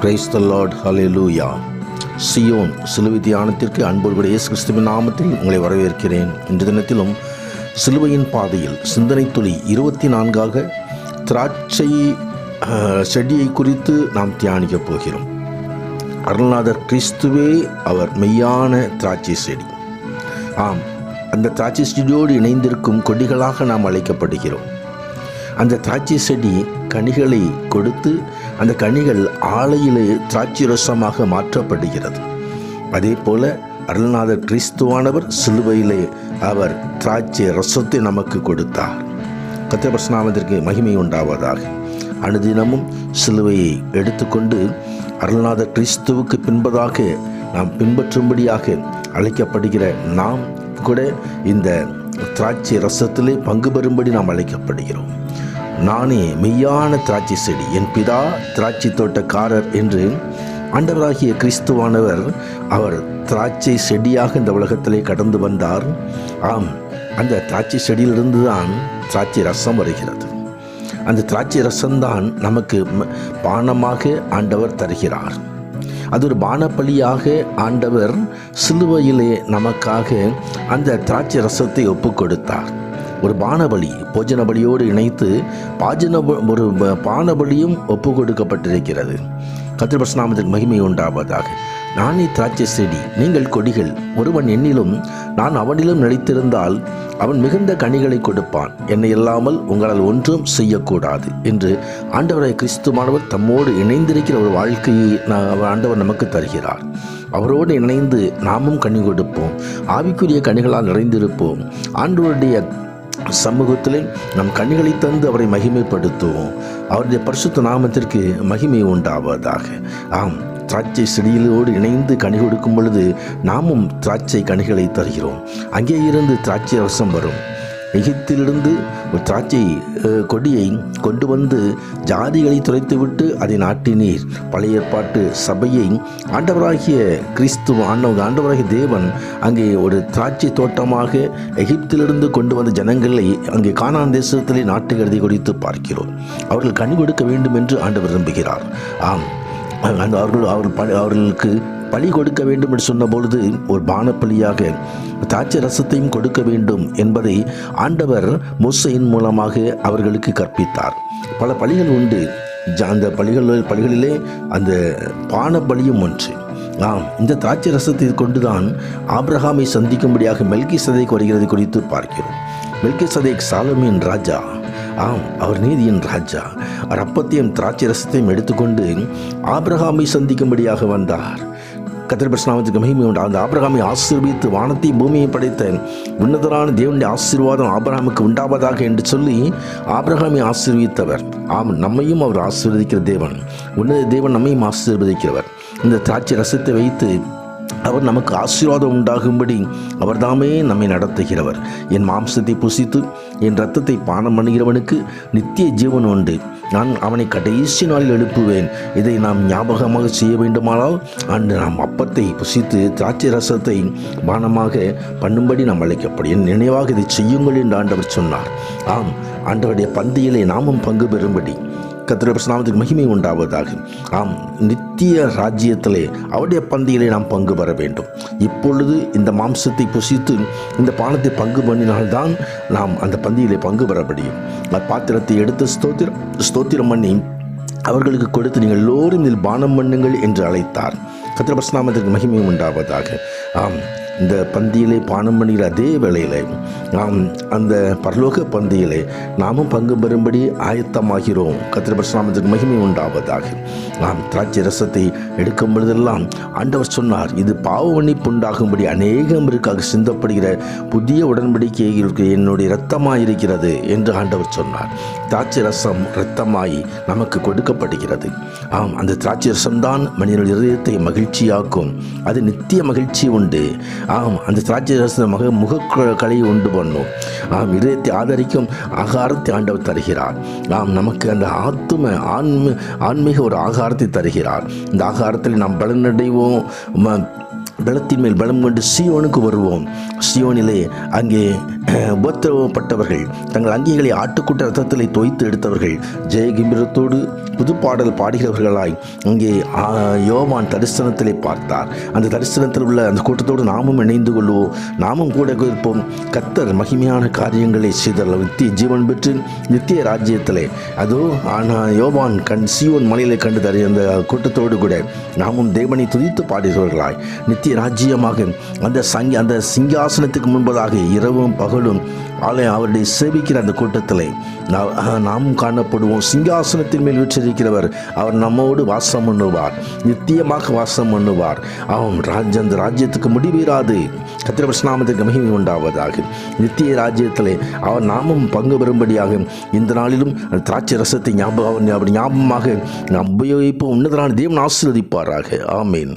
Price the lord லூயா Zion சிலுவை தியானத்திற்கு அன்போடு இயேசு கிறிஸ்துவின் நாமத்தில் உங்களை வரவேற்கிறேன். இன்று தினத்திலும் சிலுவையின் பாதையில் சிந்தனை துளி இருபத்தி நான்காக திராட்சை செடியை குறித்து நாம் தியானிக்கப் போகிறோம். அருள்நாதர் கிறிஸ்துவே அவர் மெய்யான திராட்சை செடி. ஆம் அந்த திராட்சை செடியோடு இணைந்திருக்கும் கொடிகளாக நாம் அழைக்கப்படுகிறோம். அந்த திராட்சை செடி கனிகளை கொடுத்து அந்த கனிகள் ஆலையிலே திராட்சை ரசமாக மாற்றப்படுகிறது. அதே போல அருள்நாதர் கிறிஸ்துவானவர் சிலுவையிலே அவர் திராட்சை ரசத்தை நமக்கு கொடுத்தார். கத்திரபஸ்நாமத்திற்கு மகிமை உண்டாவதாக. அனுதினமும் சிலுவையை எடுத்துக்கொண்டு அருள்நாதர் கிறிஸ்துவுக்கு பின்பதாக நாம் பின்பற்றும்படியாக அழைக்கப்படுகிற நாம் கூட இந்த திராட்சை ரசத்திலே பங்கு பெறும்படி நாம் அழைக்கப்படுகிறோம். நானே மெய்யான திராட்சை செடி. என் பிதா திராட்சை தோட்டக்காரர் என்று ஆண்டவராகிய கிறிஸ்துவானவர் அவர் திராட்சை செடியாக இந்த உலகத்திலே கடந்து வந்தார். ஆம் அந்த திராட்சை செடியிலிருந்து தான் திராட்சை ரசம் வருகிறது. அந்த திராட்சை ரசம்தான் நமக்கு ம- பானமாக ஆண்டவர் தருகிறார். அது ஒரு பானப்பலியாக ஆண்டவர் சிலுவையிலே நமக்காக அந்த திராட்சை ரசத்தை ஒப்பு கொடுத்தார் ஒரு பானபலி போஜன பலியோடு இணைத்து பாஜன ஒரு பானபலியும் ஒப்பு கொடுக்கப்பட்டிருக்கிறது கத்திரபஸ்நாமத்திற்கு மகிமை உண்டாவதாக. நானே திராட்சை செடி நீங்கள் கொடிகள். ஒருவன் என்னிலும் நான் அவனிலும் நிலைத்திருந்தால் அவன் மிகுந்த கனிகளை கொடுப்பான். என்னை இல்லாமல் உங்களால் ஒன்றும் செய்யக்கூடாது என்று ஆண்டவரை கிறிஸ்துவானவர் தம்மோடு இணைந்திருக்கிற ஒரு வாழ்க்கையை ஆண்டவர் நமக்கு தருகிறார். அவரோடு இணைந்து நாமும் கனி கொடுப்போம். ஆவிக்குரிய கனிகளால் நிறைந்திருப்போம். ஆண்டவருடைய சமூகத்திலே நம் கண்களை தந்து அவரை மகிமைப்படுத்துவோம். அவருடைய பரிசுத்த நாமத்திற்கு மகிமை உண்டாவதாக. ஆம் திராட்சை செடியிலோடு இணைந்து கனி கொடுக்கும் பொழுது நாமும் திராட்சை கனிகளை தருகிறோம். அங்கே இருந்து திராட்சை ரசம் வரும். எகிப்திலிருந்து ஒரு திராட்சை கொடியை கொண்டு வந்து ஜாதிகளை துரைத்துவிட்டு அதை நாட்டினீர். பழைய ஏற்பாட்டு சபையை ஆண்டவராகிய கிறிஸ்துவ ஆண்டவர் ஆண்டவராகிய தேவன் அங்கே ஒரு திராட்சை தோட்டமாக எகிப்திலிருந்து கொண்டு வந்த ஜனங்களை அங்கே காணான் தேசத்திலே நாட்டுகிறதை குறித்து பார்க்கிறோம். அவர்கள் கண் கொடுக்க வேண்டும் என்று ஆண்டவர் விரும்புகிறார். ஆம். அந்த அவர்கள் அவர் அவர்களுக்கு பலி கொடுக்க வேண்டும் என்று சொன்னபொழுது ஒரு பானப்பலியாக திராட்சை ரசத்தையும் கொடுக்க வேண்டும் என்பதை ஆண்டவர் மோசையின் மூலமாக அவர்களுக்கு கற்பித்தார். பல பலிகள் உண்டு. அந்த பலிகள் பலிகளிலே அந்த பான பலியும் ஒன்று. ஆம் இந்த திராட்சை ரசத்தை கொண்டுதான் ஆப்ரஹாமை சந்திக்கும்படியாக மெல்கி சதை வருகிறது குறித்து பார்க்கிறோம். மெல்கி சதைக் சாலமியின் ராஜா. ஆம் அவர் நீதியின் ராஜா. அவர் அப்பத்தையும் திராட்சை ரசத்தையும் எடுத்துக்கொண்டு ஆப்ரஹாமை சந்திக்கும்படியாக வந்தார். கத்திரபிரஸ்நாமத்துக்கு மகிமை உண்டு அந்த ஆபிரகாமை ஆசீர்வித்து வானத்தையும் பூமியை படைத்த உன்னதரான தேவனுடைய ஆசீர்வாதம் ஆபிரகாமுக்கு உண்டாவதாக என்று சொல்லி ஆபிரகாமை ஆசீர்வித்தவர் ஆம் நம்மையும் அவர் ஆசீர்வதிக்கிற தேவன். உன்னத தேவன் நம்மையும் ஆசீர்வதிக்கிறவர். இந்த திராட்சை ரசத்தை வைத்து அவர் நமக்கு ஆசீர்வாதம் உண்டாகும்படி அவர்தாமே நம்மை நடத்துகிறவர். என் மாம்சத்தை புசித்து என் ரத்தத்தை பானம் பண்ணுகிறவனுக்கு நித்திய ஜீவன் உண்டு. நான் அவனை கடைசி நாளில் எழுப்புவேன். இதை நாம் ஞாபகமாக செய்ய வேண்டுமானால் அன்று நாம் அப்பத்தை புசித்து திராட்சை ரசத்தை பானமாக பண்ணும்படி நாம் அழைக்கப்படும். என் நினைவாக இதை செய்யுங்கள் என்று ஆண்டவர் சொன்னார். ஆம் ஆண்டவருடைய பந்தியிலே நாமும் பங்கு பெறும்படி. கத்திர மகிமை உண்டாவதாக. ஆம் நித்திய ராஜ்யத்திலே அவருடைய பந்தியிலே நாம் பங்கு பெற வேண்டும். இப்பொழுது இந்த மாம்சத்தை புசித்து இந்த பானத்தை பங்கு பண்ணினால்தான் நாம் அந்த பந்தியிலே பங்கு பெற முடியும். அந்த பாத்திரத்தை எடுத்து ஸ்தோத்திரம் ஸ்தோத்திரம் பண்ணி அவர்களுக்கு கொடுத்து நீங்கள் எல்லோரும் இதில் பானம் பண்ணுங்கள் என்று அழைத்தார். கத்திரபஸ்நாமத்திற்கு மகிமை உண்டாவதாக. ஆம் இந்த பந்தியிலே பானம் பண்ணுகிற அதே வேளையில் நாம் அந்த பரலோக பந்தியிலே நாமும் பங்கு பெறும்படி ஆயத்தமாகிறோம். கத்திரபஸ்நாமத்திற்கு மகிமை உண்டாவதாக. நாம் திராட்சை ரசத்தை எடுக்கும் பொழுதெல்லாம் ஆண்டவர் சொன்னார் இது பாவ மன்னிப்பு உண்டாகும்படி அநேகமிற்காக சிந்தப்படுகிற புதிய உடன்படிக்கை இருக்கு என்னுடைய இரத்தமாக இருக்கிறது என்று ஆண்டவர் சொன்னார். திராட்சை ரசம் இரத்தமாய் நமக்கு கொடுக்கப்படுகிறது. ஆம் அந்த திராட்சை ரசம்தான் மனிதனுடைய இதயத்தை மகிழ்ச்சியாக்கும். அது நித்திய மகிழ்ச்சி உண்டு. ஆம் அந்த திராட்சை ரசம் மக முகக்கலை உண்டு பண்ணும். ஆம் இதயத்தை ஆதரிக்கும் ஆகாரத்தை ஆண்டவர் தருகிறார். ஆம் நமக்கு அந்த ஆத்தும ஆன்ம ஆன்மீக ஒரு ஆகாரத்தை தருகிறார். இந்த ஆகாரத்தில் நாம் பலனடைவோம். ம- பலத்தின் மேல் பலம் கொண்டு சியோனுக்கு வருவோம். சியோனிலே அங்கே உபத்திரவப்பட்டவர்கள் தங்கள் அங்கிகளை ஆட்டுக்குட்ட ரத்தத்தில் தோய்த்து எடுத்தவர்கள் ஜெய புதுப்பாடல் புது பாடல் பாடுகிறவர்களாய் அங்கே யோவான் தரிசனத்திலே பார்த்தார். அந்த தரிசனத்தில் உள்ள அந்த கூட்டத்தோடு நாமும் இணைந்து கொள்வோம். நாமும் கூட இருப்போம் கத்தர் மகிமையான காரியங்களை செய்தல் நித்திய ஜீவன் பெற்று நித்திய ராஜ்யத்திலே. அதோ ஆனால் யோவான் கண் சியோன் மலையிலே கண்டு தரு அந்த கூட்டத்தோடு கூட நாமும் தேவனை துதித்து பாடுகிறவர்களாய் நித்திய ராஜ்யமாக அந்த சங்கி அந்த சிங்காசனத்துக்கு முன்பதாக இரவும் பகலும் அவருடைய சேவிக்கிற அந்த கூட்டத்தில் நாம் நாமும் காணப்படுவோம். சிங்காசனத்தின் மேல் வீற்றிருக்கிறவர் அவர் நம்மோடு வாசம் பண்ணுவார். நித்தியமாக வாசம் பண்ணுவார். அவன் ராஜ்ய அந்த ராஜ்யத்துக்கு முடிவீராது. கத்திரபஸ்நாமத்துக்கு மகிமை உண்டாவதாக. நித்திய ராஜ்யத்திலே அவர் நாமும் பங்கு பெறும்படியாக இந்த நாளிலும் அந்த திராட்சை ரசத்தை ஞாபகம் அப்படி ஞாபகமாக நாம் உபயோகிப்போம். உன்னதனான தேவன் ஆசீர்வதிப்பாராக. ஆமீன்.